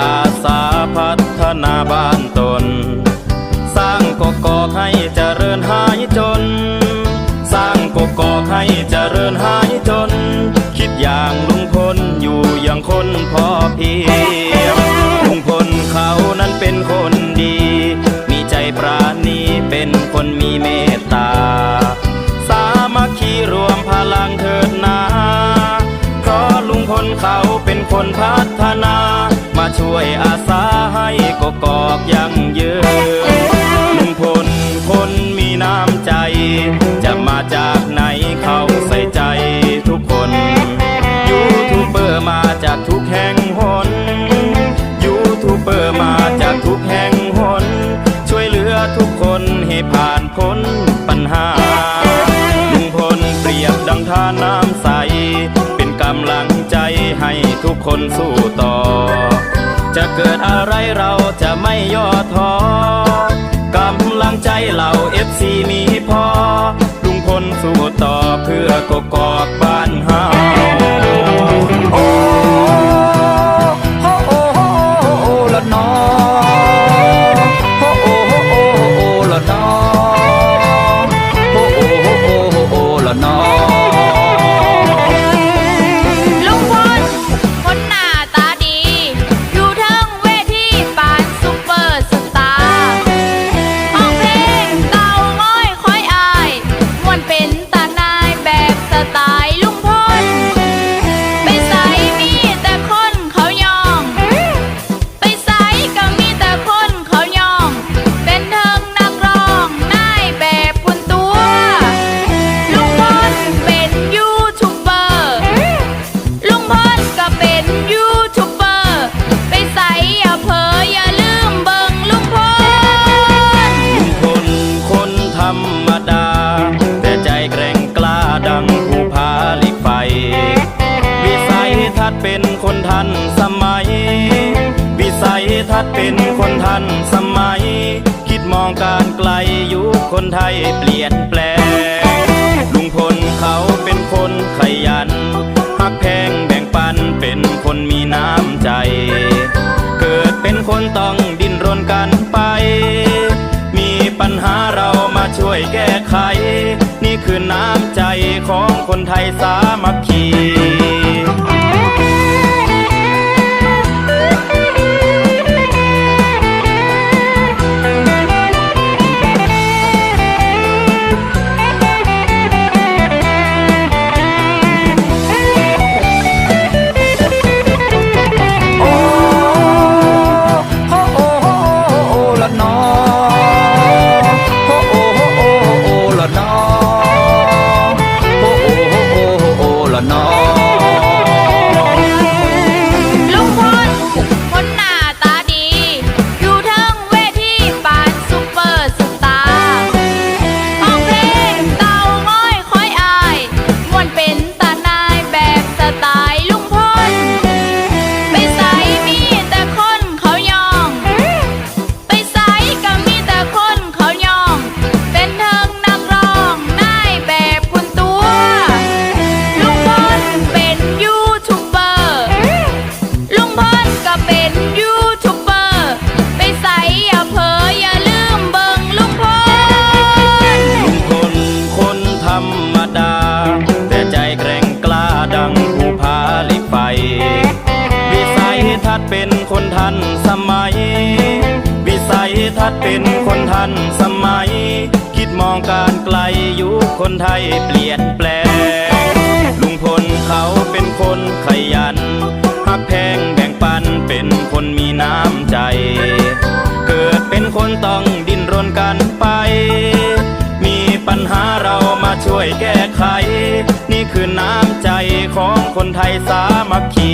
อาสาพัฒนาบ้านตน สร้างกกอกให้เจริญหายจน สร้างกกอกให้เจริญหายจน คิดอย่างลุงพลอยู่อย่างคนพอเพียงลุงพลเขานั้นเป็นคนดี มีใจปราณีเป็นคนมีเมตตา สามัคคีรวมพลังเถิดนาเพราะลุงพลเขาเป็นคนพัฒนา มาช่วยอาสาให้กกอกยังยืนลุงพลคนมีน้ำใจ จะมาจากไหนเขาใส่ใจทุกคนยูทูบเบอร์มาจากทุกแห่งหนยูทูบเบอร์มาจากทุกแห่งหนช่วยเหลือทุกคนให้ผ่านพ้นปัญหาลุงพลเปรียบดังทานน้ำใส เป็นกำลังใจให้ทุกคนสู้ต่อ จะเกิดอะไรเราจะไม่ย่อท้อกำลังใจเหล่าเอฟซีมีพอลุงพลสู้ต่อเพื่อกกอก ทัศน์เป็นคนทันสมัย คิดมองการไกลยุคคนไทยเปลี่ยนแปลง ลุงพลเขาเป็นคนขยันหักแพงแบ่งปันเป็นคนมีน้ำใจ เกิดเป็นคนต้องดิ้นรนกันไป มีปัญหาเรามาช่วยแก้ไข นี่คือน้ำใจของคนไทยสามัคคี สัยทัศน์เป็นคนทันสมัย คิดมองการไกลยุคคนไทยเปลี่ยนแปลง ลุงพลเขาเป็นคนขยันหักแพงแบ่งปันเป็นคนมีน้ำใจ เกิดเป็นคนต้องดิ้นรนกันไป มีปัญหาเรามาช่วยแก้ไข นี่คือน้ำใจของคนไทยสามัคคี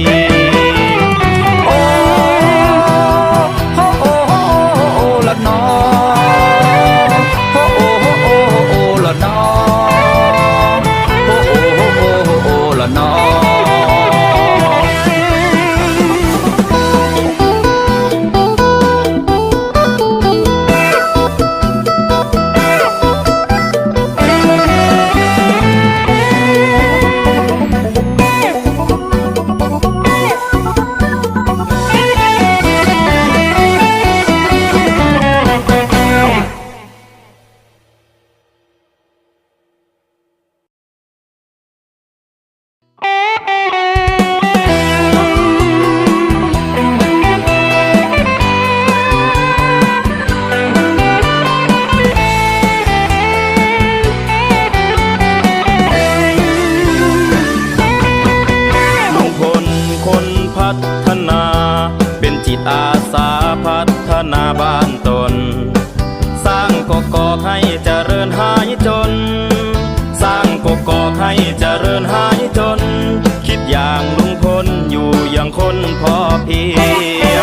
คนพอเพีย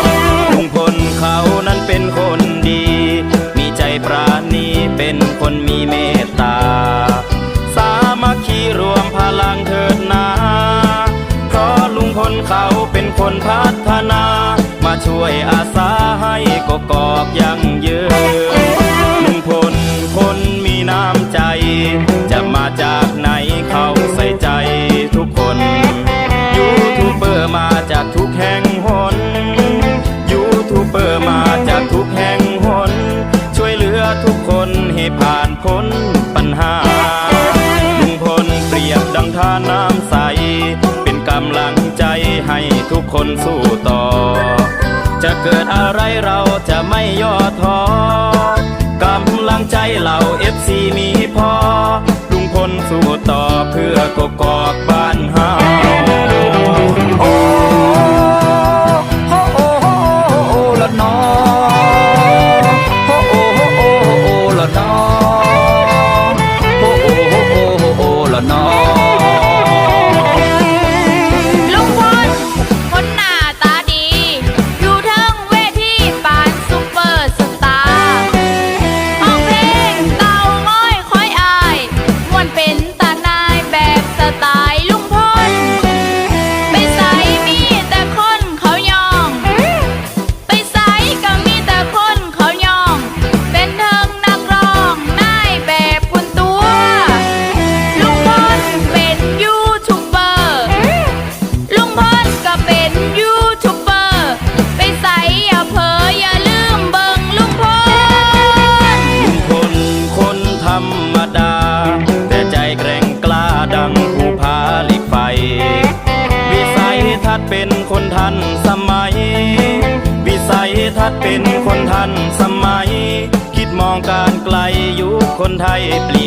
งลุงพลเขานั้นเป็นคนดี มีใจปราณีเป็นคนมีเมตตา สามัคคีรวมพลังเถิดนาเพราะลุงพลเขาเป็นคนพัฒนา มาช่วยอาสาให้กกอกยัง ให้ผ่านพ้นปัญหาลุงพลเปรียบดังท่าน้ำใส เป็นกำลังใจให้ทุกคนสู้ต่อ จะเกิดอะไรเราจะไม่ย่อท้อกำลังใจเหล่าเอฟซีมีพอลุงพลสู้ต่อเพื่อกกอกบ้านเฮา ทัศน์เป็นคนทันสมัย คิดมองการไกลยุคคนไทยเปลี่ยน